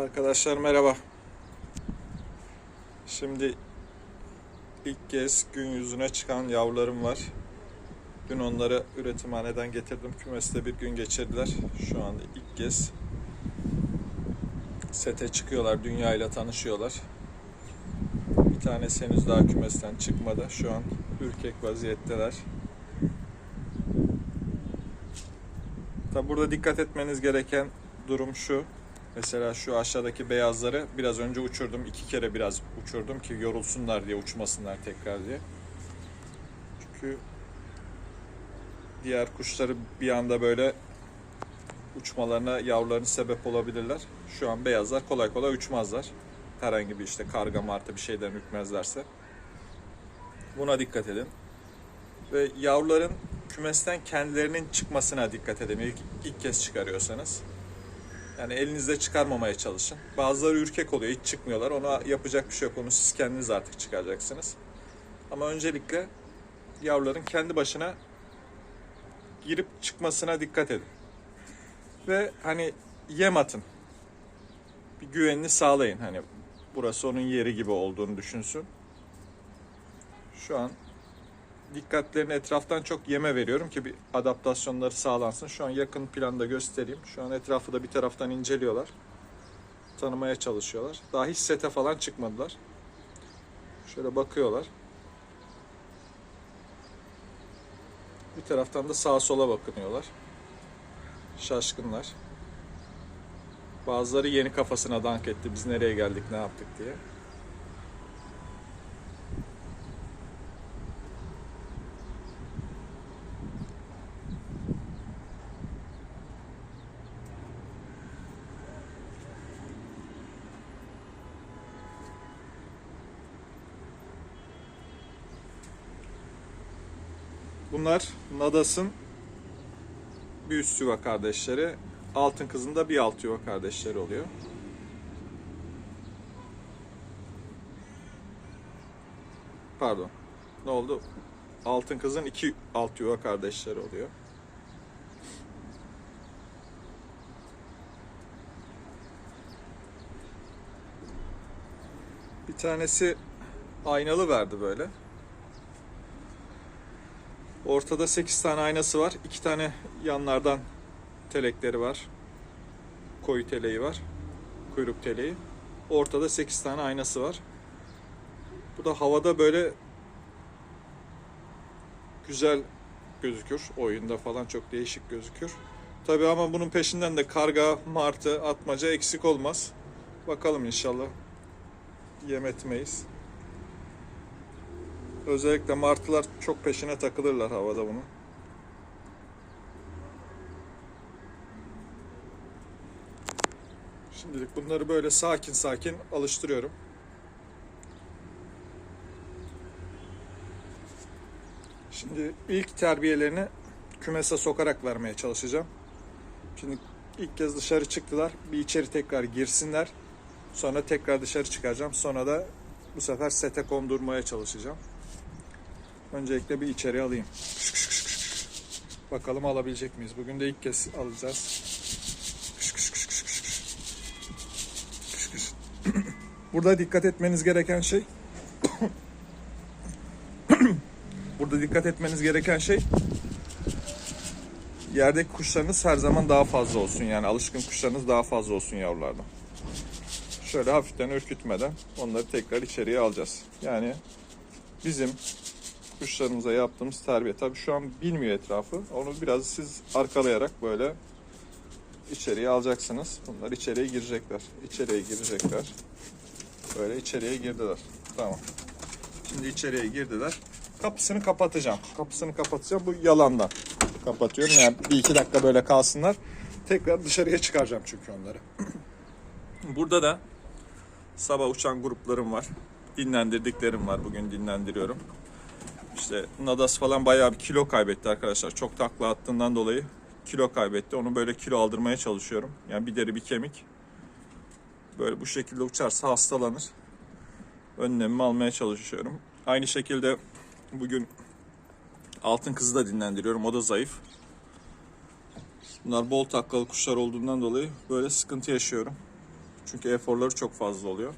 Arkadaşlar merhaba. Şimdi ilk kez gün yüzüne çıkan yavrularım var. Dün onları üretimhaneden getirdim. Kümeste bir gün geçirdiler. Şu anda ilk kez sete çıkıyorlar. Dünya ile tanışıyorlar. Bir tanesi henüz daha kümesten çıkmadı. Şu an ürkek vaziyetteler. Tabi burada dikkat etmeniz gereken durum şu. Mesela şu aşağıdaki beyazları biraz önce uçurdum. iki kere biraz uçurdum ki yorulsunlar diye, uçmasınlar tekrar diye. Çünkü diğer kuşları bir anda böyle uçmalarına yavruların sebep olabilirler. Şu an beyazlar kolay kolay uçmazlar. Herhangi bir işte karga martı bir şeyden ürkmezlerse. Buna dikkat edin. Ve yavruların kümesten kendilerinin çıkmasına dikkat edin. İlk, ilk kez çıkarıyorsanız. Yani elinizde çıkarmamaya çalışın. Bazıları ürkek oluyor, hiç çıkmıyorlar. Ona yapacak bir şey yok. Onu siz kendiniz artık çıkaracaksınız. Ama öncelikle yavruların kendi başına girip çıkmasına dikkat edin. Ve hani yem atın. Bir güvenini sağlayın. Hani burası onun yeri gibi olduğunu düşünsün. Şu an dikkatlerini etraftan çok yeme veriyorum ki bir adaptasyonları sağlansın. Şu an yakın planda göstereyim. Şu an etrafı da bir taraftan inceliyorlar. Tanımaya çalışıyorlar. Daha hiç sete falan çıkmadılar. Şöyle bakıyorlar. Bir taraftan da sağa sola bakınıyorlar. Şaşkınlar. Bazıları yeni kafasına dank etti. Biz nereye geldik, ne yaptık diye. Bunlar Nadas'ın bir üst yuva kardeşleri. Altın kızın da bir alt yuva kardeşleri oluyor. Pardon. Ne oldu? Altın kızın iki alt yuva kardeşleri oluyor. Bir tanesi aynalı verdi böyle. Ortada 8 tane aynası var. 2 tane yanlardan telekleri var. Koyu teleği var. Kuyruk teleği. Ortada 8 tane aynası var. Bu da havada böyle güzel gözükür. Oyunda falan çok değişik gözükür. Tabi ama bunun peşinden de karga, martı, atmaca eksik olmaz. Bakalım inşallah yem etmeyiz. Özellikle martılar çok peşine takılırlar havada bunu. Şimdilik bunları böyle sakin sakin alıştırıyorum. Şimdi ilk terbiyelerini kümese sokarak vermeye çalışacağım. Şimdi ilk kez dışarı çıktılar. Bir içeri tekrar girsinler. Sonra tekrar dışarı çıkaracağım. Sonra da bu sefer sete kondurmaya çalışacağım. Öncelikle bir içeri alayım. Bakalım alabilecek miyiz? Bugün de ilk kez alacağız. Burada dikkat etmeniz gereken şey Burada dikkat etmeniz gereken şey yerdeki kuşlarınız her zaman daha fazla olsun. Yani alışkın kuşlarınız daha fazla olsun yavrulardan. Şöyle hafiften ürkütmeden onları tekrar içeriye alacağız. Yani bizim kuşlarımıza yaptığımız terbiye. Tabii şu an bilmiyor etrafı. Onu biraz siz arkalayarak böyle içeriye alacaksınız. Bunlar içeriye girecekler. İçeriye girecekler. Böyle içeriye girdiler. Tamam. Şimdi içeriye girdiler. Kapısını kapatacağım. Kapısını kapatacağım. Bu yalandan kapatıyorum. Yani bir iki dakika böyle kalsınlar. Tekrar dışarıya çıkaracağım çünkü onları. Burada da sabah uçan gruplarım var. Dinlendirdiklerim var. Bugün dinlendiriyorum. İşte Nadas falan bayağı bir kilo kaybetti arkadaşlar. Çok takla attığından dolayı kilo kaybetti. Onu böyle kilo aldırmaya çalışıyorum. Yani bir deri bir kemik. Böyle bu şekilde uçarsa hastalanır. Önlemimi almaya çalışıyorum. Aynı şekilde bugün altın kızı da dinlendiriyorum. O da zayıf. Bunlar bol taklalı kuşlar olduğundan dolayı böyle sıkıntı yaşıyorum. Çünkü eforları çok fazla oluyor.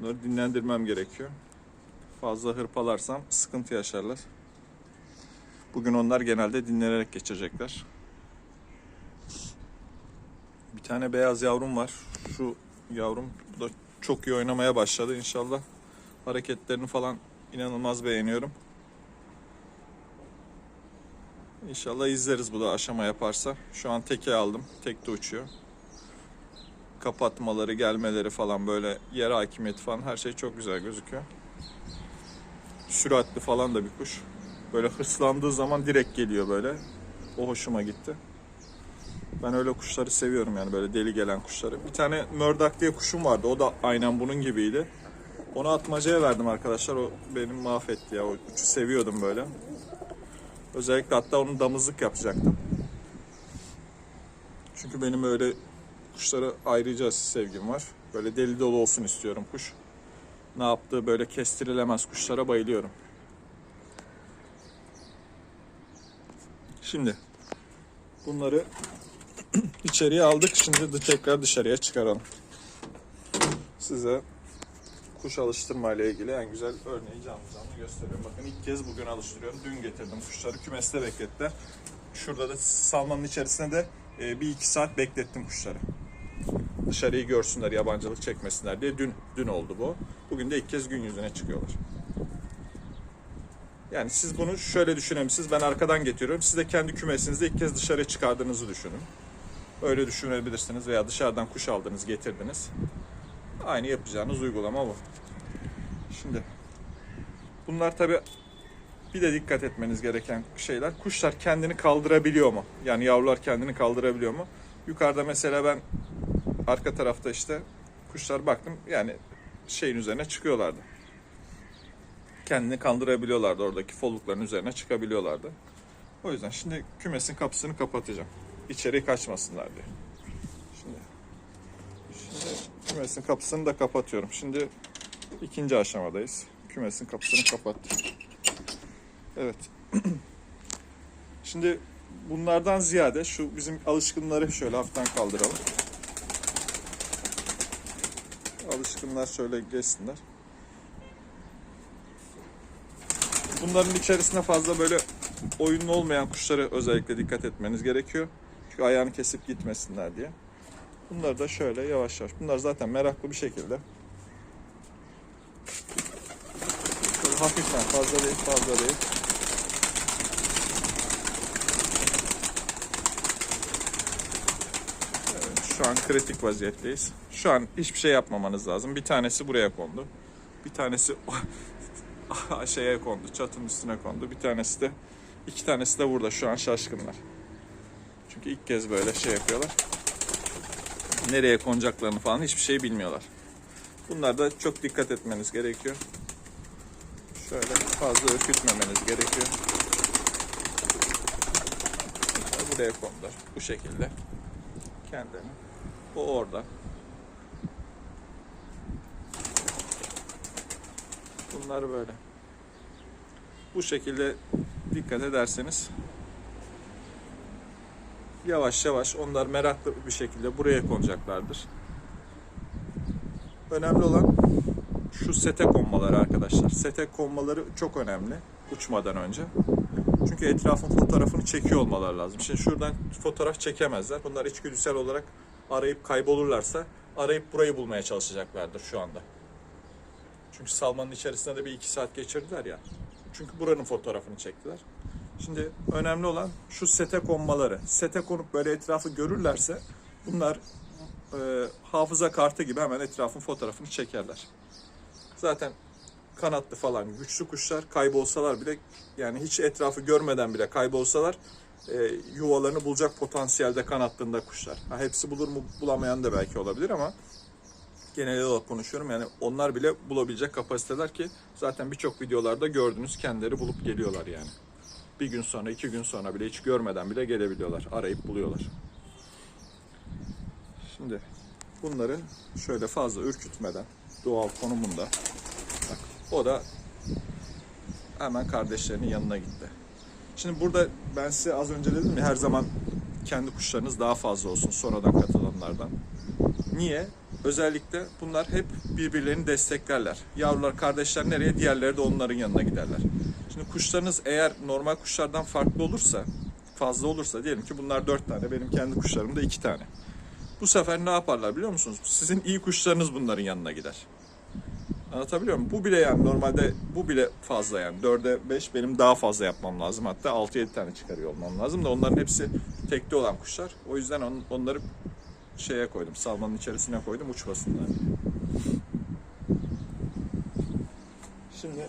Bunları dinlendirmem gerekiyor. Fazla hırpalarsam sıkıntı yaşarlar. Bugün onlar genelde dinlenerek geçecekler. Bir tane beyaz yavrum var. Şu yavrum bu da çok iyi oynamaya başladı inşallah. Hareketlerini falan inanılmaz beğeniyorum. İnşallah izleriz bu da aşama yaparsa. Şu an teke aldım. Tek de uçuyor. Kapatmaları, gelmeleri falan böyle yer hakimiyeti falan her şey çok güzel gözüküyor. Süratli falan da bir kuş. Böyle hırslandığı zaman direkt geliyor böyle. O hoşuma gitti. Ben öyle kuşları seviyorum yani böyle deli gelen kuşları. Bir tane mördak diye kuşum vardı. O da aynen bunun gibiydi. Onu atmacaya verdim arkadaşlar. O benim mahvetti ya. O kuşu seviyordum böyle. Özellikle hatta onun damızlık yapacaktım. Çünkü benim öyle kuşlara ayrıca sevgim var. Böyle deli dolu olsun istiyorum kuş. Ne yaptığı böyle kestirilemez kuşlara bayılıyorum. Şimdi bunları içeriye aldık. Şimdi de tekrar dışarıya çıkaralım. Size kuş alıştırma ile ilgili en güzel örneği canlı canlı gösteriyorum. Bakın ilk kez bugün alıştırıyorum. Dün getirdim kuşları. Kümeste beklettiler. Şurada da salmanın içerisinde de e, bir iki saat beklettim kuşları. Dışarıyı görsünler, yabancılık çekmesinler diye dün dün oldu bu. Bugün de ilk kez gün yüzüne çıkıyorlar. Yani siz bunu şöyle düşünebilirsiniz. Ben arkadan getiriyorum. Siz de kendi kümesinizde ilk kez dışarıya çıkardığınızı düşünün. Öyle düşünebilirsiniz veya dışarıdan kuş aldınız, getirdiniz. Aynı yapacağınız uygulama bu. Şimdi bunlar tabi bir de dikkat etmeniz gereken şeyler. Kuşlar kendini kaldırabiliyor mu? Yani yavrular kendini kaldırabiliyor mu? Yukarıda mesela ben arka tarafta işte kuşlar baktım yani şeyin üzerine çıkıyorlardı. Kendini kaldırabiliyorlardı oradaki follukların üzerine çıkabiliyorlardı. O yüzden şimdi kümesin kapısını kapatacağım. İçeri kaçmasınlar diye. Şimdi, şimdi kümesin kapısını da kapatıyorum. Şimdi ikinci aşamadayız. Kümesin kapısını kapattık. Evet. Şimdi bunlardan ziyade şu bizim alışkınları şöyle hafiften kaldıralım. Alışkınlar şöyle geçsinler. Bunların içerisine fazla böyle oyunlu olmayan kuşları özellikle dikkat etmeniz gerekiyor. Çünkü ayağını kesip gitmesinler diye. Bunları da şöyle yavaş yavaş. Bunlar zaten meraklı bir şekilde. Şöyle hafiften fazla değil fazla değil. Evet, şu an kritik vaziyetteyiz. Şu an hiçbir şey yapmamanız lazım. Bir tanesi buraya kondu. Bir tanesi şeye kondu, çatının üstüne kondu. Bir tanesi de, iki tanesi de burada. Şu an şaşkınlar. Çünkü ilk kez böyle şey yapıyorlar. Nereye konacaklarını falan hiçbir şey bilmiyorlar. Bunlar da çok dikkat etmeniz gerekiyor. Şöyle fazla ürkütmemeniz gerekiyor. Buraya kondular. Bu şekilde. Kendilerini. O orada. Bunlar böyle. Bu şekilde dikkat ederseniz yavaş yavaş onlar meraklı bir şekilde buraya konacaklardır. Önemli olan şu sete konmaları arkadaşlar. Sete konmaları çok önemli uçmadan önce. Çünkü etrafın fotoğrafını çekiyor olmaları lazım. Şimdi şuradan fotoğraf çekemezler. Bunlar içgüdüsel olarak arayıp kaybolurlarsa arayıp burayı bulmaya çalışacaklardır şu anda. Çünkü salmanın içerisinde de bir iki saat geçirdiler ya. Çünkü buranın fotoğrafını çektiler. Şimdi önemli olan şu sete konmaları. Sete konup böyle etrafı görürlerse bunlar e, hafıza kartı gibi hemen etrafın fotoğrafını çekerler. Zaten kanatlı falan güçlü kuşlar kaybolsalar bile yani hiç etrafı görmeden bile kaybolsalar e, yuvalarını bulacak potansiyelde kanatlığında kuşlar. Ha, hepsi bulur mu bulamayan da belki olabilir ama genel olarak konuşuyorum. Yani onlar bile bulabilecek kapasiteler ki zaten birçok videolarda gördünüz kendileri bulup geliyorlar yani. Bir gün sonra, iki gün sonra bile hiç görmeden bile gelebiliyorlar. Arayıp buluyorlar. Şimdi bunları şöyle fazla ürkütmeden doğal konumunda bak, o da hemen kardeşlerinin yanına gitti. Şimdi burada ben size az önce dedim ya her zaman kendi kuşlarınız daha fazla olsun sonradan katılanlardan. Niye? Özellikle bunlar hep birbirlerini desteklerler. Yavrular kardeşler nereye? Diğerleri de onların yanına giderler. Şimdi kuşlarınız eğer normal kuşlardan farklı olursa, fazla olursa diyelim ki bunlar dört tane, benim kendi kuşlarım da iki tane. Bu sefer ne yaparlar biliyor musunuz? Sizin iyi kuşlarınız bunların yanına gider. Anlatabiliyor muyum? Bu bile yani normalde bu bile fazla yani. 4'e 5 benim daha fazla yapmam lazım. Hatta 6-7 tane çıkarıyor olmam lazım da onların hepsi tekte olan kuşlar. O yüzden on- onları şeye koydum. Salmanın içerisine koydum uçmasınlar. Şimdi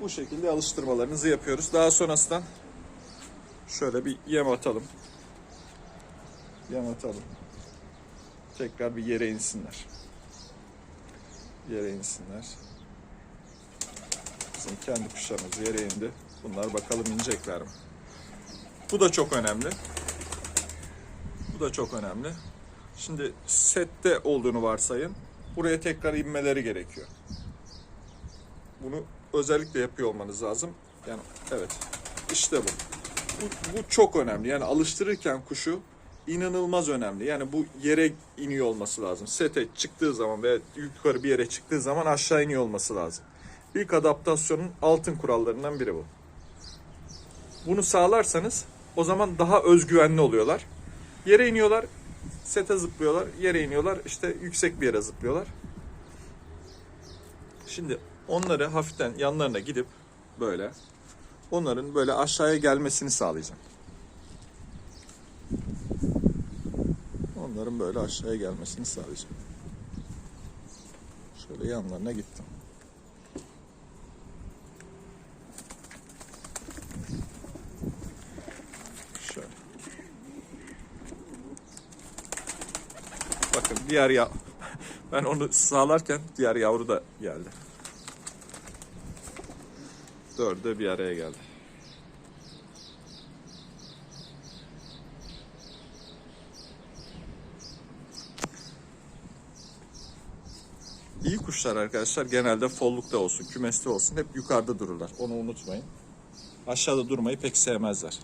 bu şekilde alıştırmalarınızı yapıyoruz. Daha sonrasında şöyle bir yem atalım. Yem atalım. Tekrar bir yere insinler. Yere insinler. Bizim kendi kuşlarımız yere indi. Bunlar bakalım inecekler mi? Bu da çok önemli. Bu da çok önemli. Şimdi sette olduğunu varsayın. Buraya tekrar inmeleri gerekiyor. Bunu özellikle yapıyor olmanız lazım. Yani evet. İşte bu. Bu, bu çok önemli. Yani alıştırırken kuşu inanılmaz önemli. Yani bu yere iniyor olması lazım. Sete çıktığı zaman veya yukarı bir yere çıktığı zaman aşağı iniyor olması lazım. İlk adaptasyonun altın kurallarından biri bu. Bunu sağlarsanız o zaman daha özgüvenli oluyorlar. Yere iniyorlar, sete zıplıyorlar, yere iniyorlar, işte yüksek bir yere zıplıyorlar. Şimdi onları hafiften yanlarına gidip böyle onların böyle aşağıya gelmesini sağlayacağım. Onların böyle aşağıya gelmesini sağlayacağım. Şöyle yanlarına gittim. Şöyle. Bakın diğer ya ben onu sağlarken diğer yavru da geldi. Dördü bir araya geldi. İyi kuşlar arkadaşlar genelde follukta olsun, kümeste olsun hep yukarıda dururlar. Onu unutmayın. Aşağıda durmayı pek sevmezler.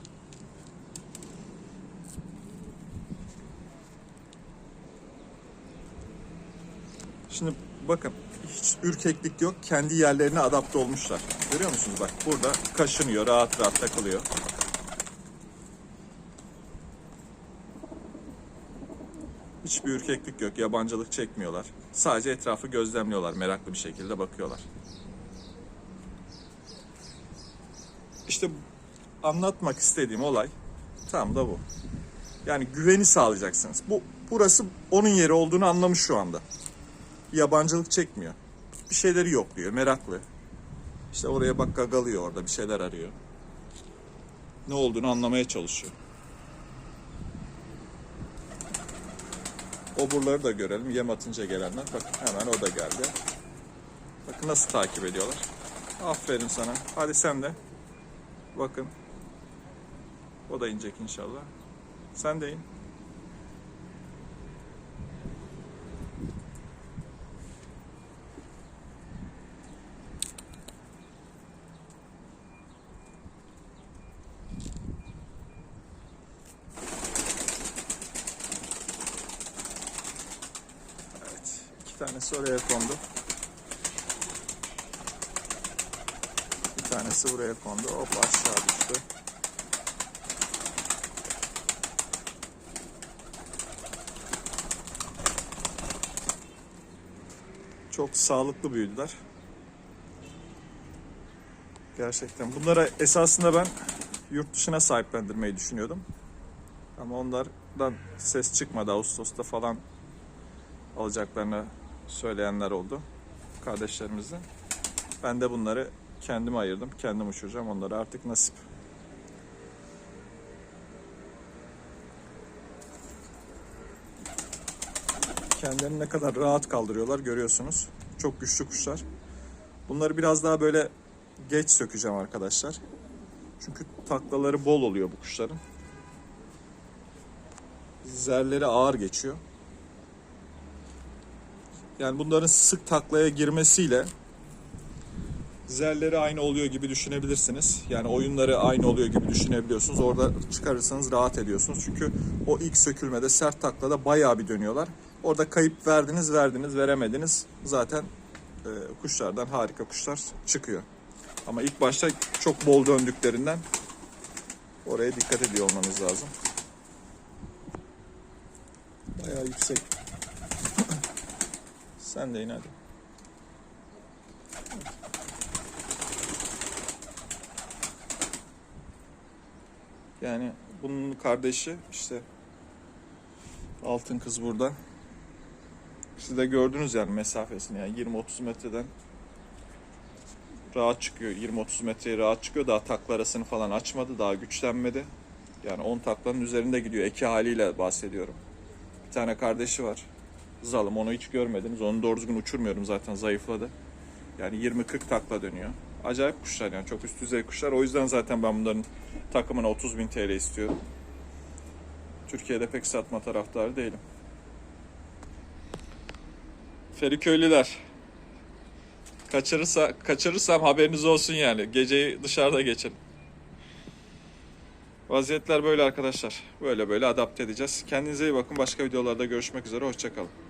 Şimdi bakın hiç ürkeklik yok. Kendi yerlerine adapte olmuşlar. Görüyor musunuz? Bak burada kaşınıyor, rahat rahat takılıyor. Hiçbir ürkeklik yok, yabancılık çekmiyorlar. Sadece etrafı gözlemliyorlar, meraklı bir şekilde bakıyorlar. İşte anlatmak istediğim olay tam da bu. Yani güveni sağlayacaksınız. Bu burası onun yeri olduğunu anlamış şu anda. Yabancılık çekmiyor. Bir şeyleri yokluyor, meraklı. İşte oraya bak gagalıyor orada bir şeyler arıyor. Ne olduğunu anlamaya çalışıyor. Oburları da görelim. Yem atınca gelenler. Bak hemen o da geldi. Bakın nasıl takip ediyorlar. Aferin sana. Hadi sen de. Bakın. O da inecek inşallah. Sen de in. Evet. İki tanesi oraya kondu. Bir tanesi buraya kondu. Hop aşağı düştü. Çok sağlıklı büyüdüler. Gerçekten. Bunlara esasında ben yurt dışına sahiplendirmeyi düşünüyordum. Ama onlardan ses çıkmadı. Ağustos'ta falan alacaklarını söyleyenler oldu. Kardeşlerimizden. Ben de bunları kendime ayırdım. Kendim uçuracağım. Onları artık nasip. Kendilerini ne kadar rahat kaldırıyorlar görüyorsunuz. Çok güçlü kuşlar. Bunları biraz daha böyle geç sökeceğim arkadaşlar. Çünkü taklaları bol oluyor bu kuşların. Zerleri ağır geçiyor. Yani bunların sık taklaya girmesiyle zerleri aynı oluyor gibi düşünebilirsiniz. Yani oyunları aynı oluyor gibi düşünebiliyorsunuz. Orada çıkarırsanız rahat ediyorsunuz. Çünkü o ilk sökülmede sert taklada bayağı bir dönüyorlar. Orada kayıp verdiniz, verdiniz, veremediniz. Zaten e, kuşlardan harika kuşlar çıkıyor. Ama ilk başta çok bol döndüklerinden oraya dikkat ediyor olmanız lazım. Bayağı yüksek. Sen de in hadi. Yani bunun kardeşi işte altın kız burada. Siz de gördünüz yani mesafesini yani 20-30 metreden rahat çıkıyor. 20-30 metreye rahat çıkıyor. Daha takla arasını falan açmadı. Daha güçlenmedi. Yani 10 taklanın üzerinde gidiyor. Eki haliyle bahsediyorum. Bir tane kardeşi var. Zalım onu hiç görmediniz. Onu doğru düzgün uçurmuyorum zaten zayıfladı. Yani 20-40 takla dönüyor. Acayip kuşlar yani çok üst düzey kuşlar. O yüzden zaten ben bunların takımına 30 bin TL istiyorum. Türkiye'de pek satma taraftarı değilim. Feriköylüler. Kaçırırsa, kaçırırsam haberiniz olsun yani. Geceyi dışarıda geçin. Vaziyetler böyle arkadaşlar. Böyle böyle adapte edeceğiz. Kendinize iyi bakın. Başka videolarda görüşmek üzere. Hoşçakalın.